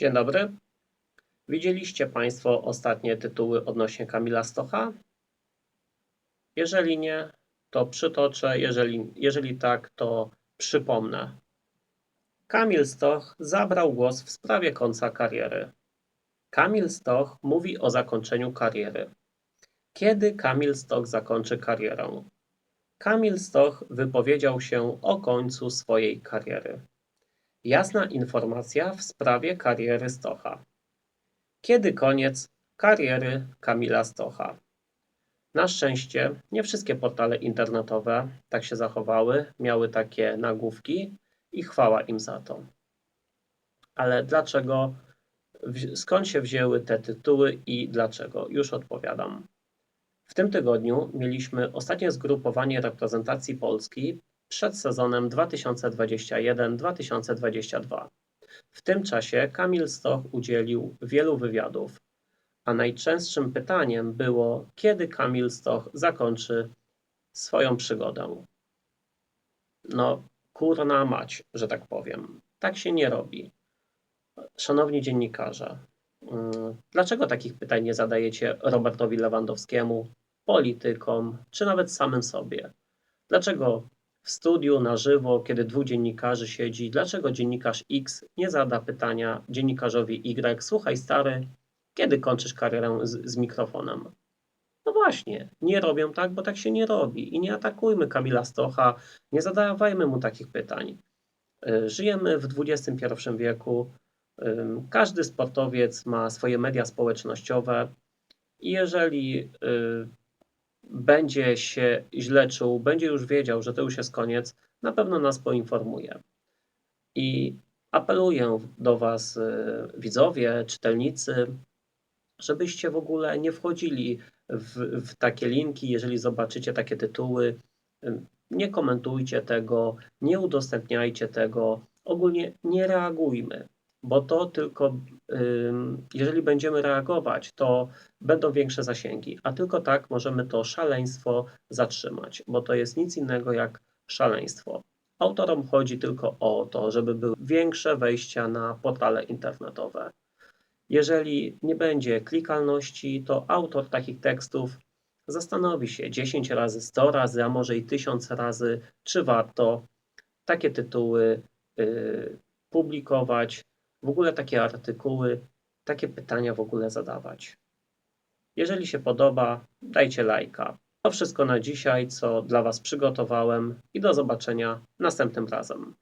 Dzień dobry. Widzieliście Państwo ostatnie tytuły odnośnie Kamila Stocha? Jeżeli nie, to przytoczę, jeżeli, jeżeli tak, to przypomnę. Kamil Stoch zabrał głos w sprawie końca kariery. Kamil Stoch mówi o zakończeniu kariery. Kiedy Kamil Stoch zakończy karierę? Kamil Stoch wypowiedział się o końcu swojej kariery. Jasna informacja w sprawie kariery Stocha. Kiedy koniec kariery Kamila Stocha? Na szczęście nie wszystkie portale internetowe tak się zachowały, miały takie nagłówki i chwała im za to. Ale dlaczego, skąd się wzięły te tytuły i dlaczego? Już odpowiadam. W tym tygodniu mieliśmy ostatnie zgrupowanie reprezentacji Polski przed sezonem 2021-2022. W tym czasie Kamil Stoch udzielił wielu wywiadów, a najczęstszym pytaniem było, kiedy Kamil Stoch zakończy swoją przygodę. No, kurna mać, że tak powiem. Tak się nie robi. Szanowni dziennikarze, mm, dlaczego takich pytań nie zadajecie Robertowi Lewandowskiemu, politykom, czy nawet samym sobie? Dlaczego w studiu na żywo, kiedy dwóch dziennikarzy siedzi, dlaczego dziennikarz X nie zada pytania dziennikarzowi Y, słuchaj stary, kiedy kończysz karierę z, z mikrofonem? No właśnie, nie robią tak, bo tak się nie robi. I nie atakujmy Kamila Stocha, nie zadawajmy mu takich pytań. Y, Żyjemy w XXI wieku. Ym, Każdy sportowiec ma swoje media społecznościowe i jeżeli y, będzie się źle czuł, będzie już wiedział, że to już jest koniec, na pewno nas poinformuje. I apeluję do Was, y, widzowie, czytelnicy, żebyście w ogóle nie wchodzili w, w takie linki, jeżeli zobaczycie takie tytuły. Nie komentujcie tego, nie udostępniajcie tego, ogólnie nie reagujmy, bo to tylko, jeżeli będziemy reagować, to będą większe zasięgi, a tylko tak możemy to szaleństwo zatrzymać, bo to jest nic innego jak szaleństwo. Autorom chodzi tylko o to, żeby były większe wejścia na portale internetowe. Jeżeli nie będzie klikalności, to autor takich tekstów zastanowi się 10 razy, 100 razy, a może i 1000 razy, czy warto takie tytuły y, publikować, w ogóle takie artykuły, takie pytania w ogóle zadawać. Jeżeli się podoba, dajcie lajka. To wszystko na dzisiaj, co dla Was przygotowałem i do zobaczenia następnym razem.